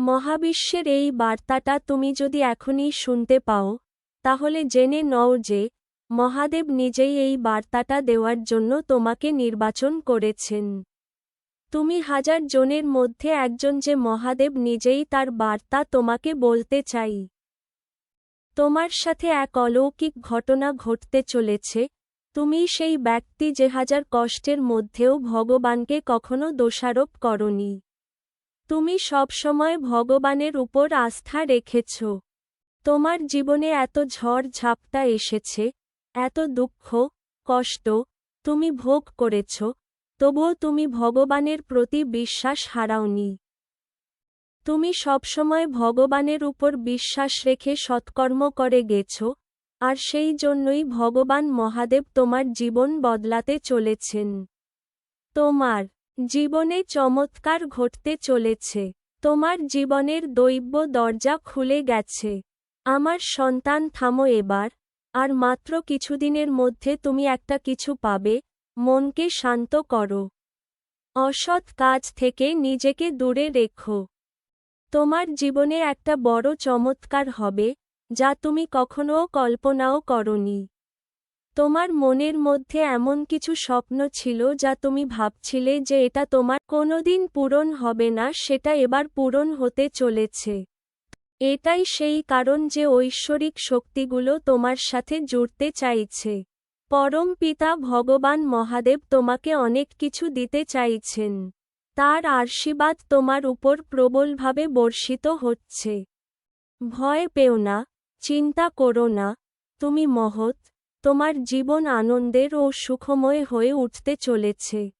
মহাবিশ্বের এই বার্তাটা তুমি যদি এখনই শুনতে পাও, তাহলে জেনে নও যে, মহাদেব নিজেই এই বার্তাটা দেওয়ার জন্য তোমাকে নির্বাচন করেছেন। তুমি হাজার জনের মধ্যে একজন যে মহাদেব নিজেই তার বার্তা তোমাকে বলতে চাই। তোমার সাথে এক অলৌকিক ঘটনা ঘটতে চলেছে, তুমি সেই ব্যক্তি যে হাজার কষ্টের মধ্যেও ভগবানকে কখনো দোষারোপ করনি। তুমি সবসময় ভগবানের উপর আস্থা রেখেছ। তোমার জীবনে এত ঝড় ঝাপটা এসেছে, এত দুঃখ, কষ্ট তুমি ভোগ করেছ, তবুও তুমি ভগবানের প্রতি বিশ্বাস হারাওনি। তুমি সবসময় ভগবানের উপর বিশ্বাস রেখে সৎকর্ম করে গেছ, আর সেই জন্যই ভগবান মহাদেব তোমার জীবন বদলাতে চলেছেন। তোমার জীবনে চমৎকার ঘটতে চলেছে। তোমার জীবনের দৈব্য দরজা খুলে গেছে। আমার সন্তান, থামো এবার। আর মাত্র কিছুদিনের মধ্যে তুমি একটা কিছু পাবে। মনকে শান্ত করো। অসৎ কাজ থেকে নিজেকে দূরে রেখো। তোমার জীবনে একটা বড় চমৎকার হবে, যা তুমি কখনও কল্পনাও করনি। তোমার মনের মধ্যে এমন কিছু স্বপ্ন ছিল যা তুমি ভাবছিলে যে এটা তোমার কোনোদিন পূরণ হবে না, সেটা এবার পূরণ হতে চলেছে। এটাই সেই কারণ যে ঐশ্বরিক শক্তিগুলো তোমার সাথে জুড়তে চাইছে। পরম পিতা ভগবান মহাদেব তোমাকে অনেক কিছু দিতে চাইছেন। তার আশীর্বাদ তোমার উপর প্রবলভাবে বর্ষিত হচ্ছে। ভয় পেও না, চিন্তা করো না, তুমি মহৎ। তোমার জীবন আনন্দের ও সুখময় হয়ে উঠতে চলেছে।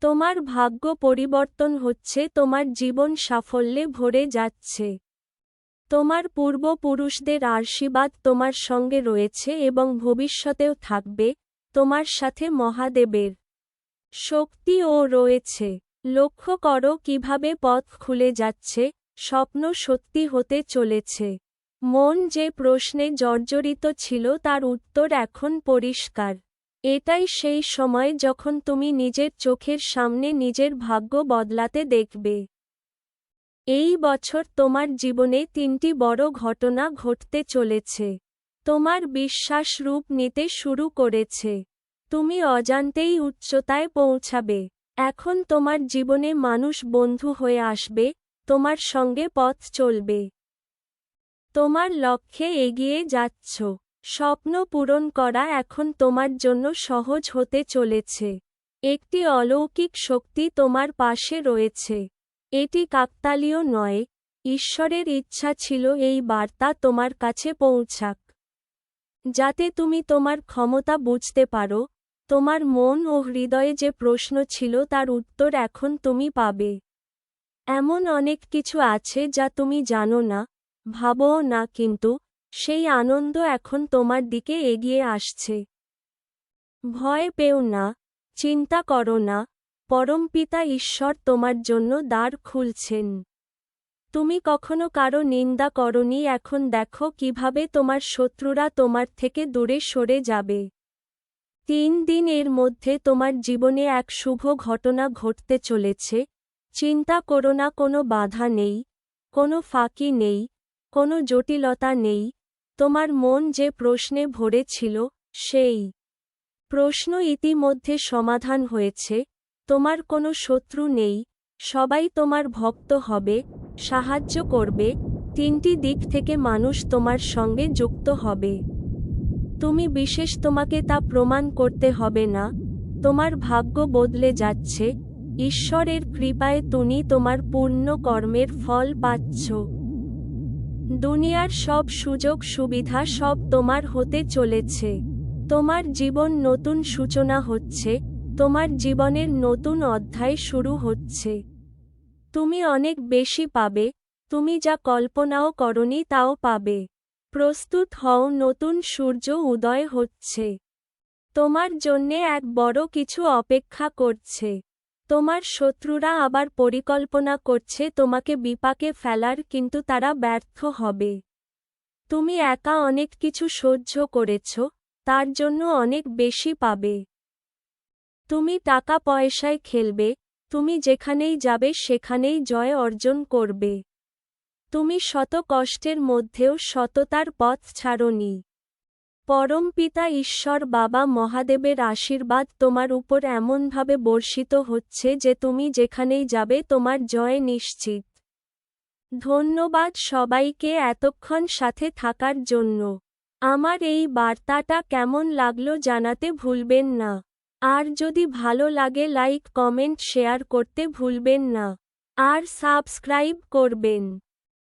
তোমার ভাগ্য পরিবর্তন হচ্ছে, তোমার জীবন সাফল্যে ভরে যাচ্ছে। তোমার পূর্বপুরুষদের আশীর্বাদ তোমার সঙ্গে রয়েছে এবং ভবিষ্যতেও থাকবে, তোমার সাথে মহাদেবের শক্তিও রয়েছে। লক্ষ্য করো কীভাবে পথ খুলে যাচ্ছে, স্বপ্ন সত্যি হতে চলেছে। মন যে প্রশ্নে জর্জরিত ছিল তার উত্তর এখন পরিষ্কার। এটাই সেই সময় যখন তুমি নিজের চোখের সামনে নিজের ভাগ্য বদলাতে দেখবে। এই বছর তোমার জীবনে তিনটি বড় ঘটনা ঘটতে চলেছে। তোমার বিশ্বাস রূপ নিতে শুরু করেছে। তুমি অজান্তেই উচ্চতায় পৌঁছাবে। এখন তোমার জীবনে মানুষ বন্ধু হয়ে আসবে, তোমার সঙ্গে পথ চলবে। তোমার লক্ষ্যে এগিয়ে যাচ্ছ। স্বপ্ন পূরণ করা এখন তোমার জন্য সহজ হতে চলেছে। একটি অলৌকিক শক্তি তোমার পাশে রয়েছে। এটি কাকতালীয় নয়, ঈশ্বরের ইচ্ছা ছিল এই বার্তা তোমার কাছে পৌঁছাক। যাতে তুমি তোমার ক্ষমতা বুঝতে পারো, তোমার মন ও হৃদয়ে যে প্রশ্ন ছিল তার উত্তর এখন তুমি পাবে। এমন অনেক কিছু আছে যা তুমি জানো না ভাবও না, কিন্তু সেই আনন্দ এখন তোমার দিকে এগিয়ে আসছে। ভয় পেও না, চিন্তা করো না পরমপিতা ঈশ্বর তোমার জন্য দ্বার খুলছেন। তুমি কখনো কারও নিন্দা করনি, এখন দেখো কীভাবে তোমার শত্রুরা তোমার থেকে দূরে সরে যাবে। তিন দিন এর মধ্যে তোমার জীবনে এক শুভ ঘটনা ঘটতে চলেছে। চিন্তা করো না, কোনো বাধা নেই, কোনো ফাঁকি নেই কোনো জটিলতা নেই। তোমার মন যে প্রশ্নে ভরে ছিল, সেই প্রশ্ন ইতিমধ্যে সমাধান হয়েছে। তোমার কোনো শত্রু নেই। সবাই তোমার ভক্ত হবে, সাহায্য করবে। তিনটি দিক থেকে মানুষ তোমার সঙ্গে যুক্ত হবে। তুমি বিশেষ তোমাকে তা প্রমাণ করতে হবে না। তোমার ভাগ্য বদলে যাচ্ছে। ঈশ্বরের কৃপায় তুমি তোমার পূর্ণ কর্মের ফল পাচ্ছ। দুনিয়ার সব সুযোগ সুবিধা সব তোমার হতে চলেছে। তোমার জীবন নতুন সূচনা হচ্ছে, তোমার জীবনের নতুন অধ্যায় শুরু হচ্ছে। তুমি অনেক বেশি পাবে, তুমি যা কল্পনাও করনি তাও পাবে। প্রস্তুত হও, নতুন সূর্য উদয় হচ্ছে। তোমার জন্যে এক বড় কিছু অপেক্ষা করছে। তোমার শত্রুরা আবার পরিকল্পনা করছে তোমাকে বিপাকে ফেলার, কিন্তু তারা ব্যর্থ হবে। তুমি একা অনেক কিছু সহ্য করেছ, তার জন্য অনেক বেশি পাবে। তুমি টাকা পয়সায় খেলবে, তুমি যেখানেই যাবে সেখানেই জয় অর্জন করবে। তুমি শত কষ্টের মধ্যেও সততার পথ ছাড়নি। পরমপিতা ঈশ্বর বাবা মহাদেবের আশীর্বাদ তোমার উপর এমনভাবে বর্ষিত হচ্ছে যে তুমি যেখানেই যাবে তোমার জয় নিশ্চিত। ধন্যবাদ সবাইকে এতক্ষণ সাথে থাকার জন্য। আমার এই বার্তাটা কেমন লাগল জানাতে ভুলবেন না। আর যদি ভালো লাগে লাইক, কমেন্ট, শেয়ার করতে ভুলবেন না। আর সাবস্ক্রাইব করবেন।